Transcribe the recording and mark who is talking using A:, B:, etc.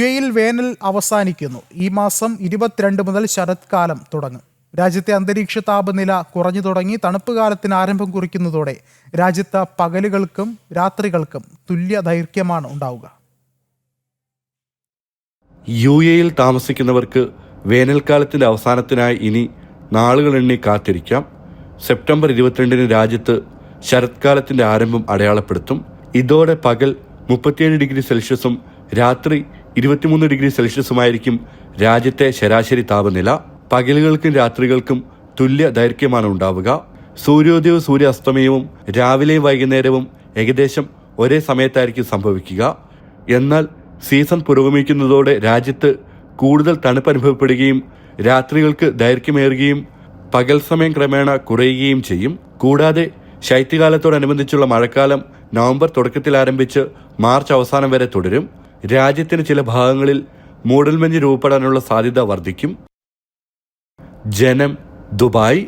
A: U എയിൽ വേനൽ അവസാനിക്കുന്നു. ഈ മാസം ഇരുപത്തിരണ്ട് മുതൽ ശരത്കാലം തുടങ്ങും. രാജ്യത്തെ അന്തരീക്ഷ താപനില കുറഞ്ഞു തുടങ്ങി തണുപ്പ് കാലത്തിന് ആരംഭം കുറിക്കുന്നതോടെ രാജ്യത്ത് പകലുകൾക്കും രാത്രികൾക്കും തുല്യ ദൈർഘ്യമാണ് ഉണ്ടാവുക.
B: യു എയിൽ താമസിക്കുന്നവർക്ക് വേനൽക്കാലത്തിന്റെ അവസാനത്തിനായി ഇനി നാളുകൾ എണ്ണി കാത്തിരിക്കാം. സെപ്റ്റംബർ ഇരുപത്തിരണ്ടിന് രാജ്യത്ത് ശരത്കാലത്തിന്റെ ആരംഭം അടയാളപ്പെടുത്തും. ഇതോടെ പകൽ മുപ്പത്തിയേഴ് ഡിഗ്രി സെൽഷ്യസും രാത്രി ഇരുപത്തിമൂന്ന് ഡിഗ്രി സെൽഷ്യസുമായിരിക്കും രാജ്യത്തെ ശരാശരി താപനില. പകലുകൾക്കും രാത്രികൾക്കും തുല്യ ദൈർഘ്യമാണ് ഉണ്ടാവുക. സൂര്യോദയവും സൂര്യാസ്തമയവും രാവിലെയും വൈകുന്നേരവും ഏകദേശം ഒരേ സമയത്തായിരിക്കും സംഭവിക്കുക. എന്നാൽ സീസൺ പുരോഗമിക്കുന്നതോടെ രാജ്യത്ത് കൂടുതൽ തണുപ്പ് അനുഭവപ്പെടുകയും രാത്രികൾക്ക് ദൈർഘ്യമേറുകയും പകൽ സമയം ക്രമേണ കുറയുകയും ചെയ്യും. കൂടാതെ ശൈത്യകാലത്തോടനുബന്ധിച്ചുള്ള മഴക്കാലം നവംബർ തുടക്കത്തിൽ ആരംഭിച്ച് മാർച്ച് അവസാനം വരെ തുടരും. രാജ്യത്തിന് ചില ഭാഗങ്ങളിൽ മൂടൽമഞ്ഞ് രൂപപ്പെടാനുള്ള സാധ്യത വർദ്ധിക്കും. ജനം ദുബായ്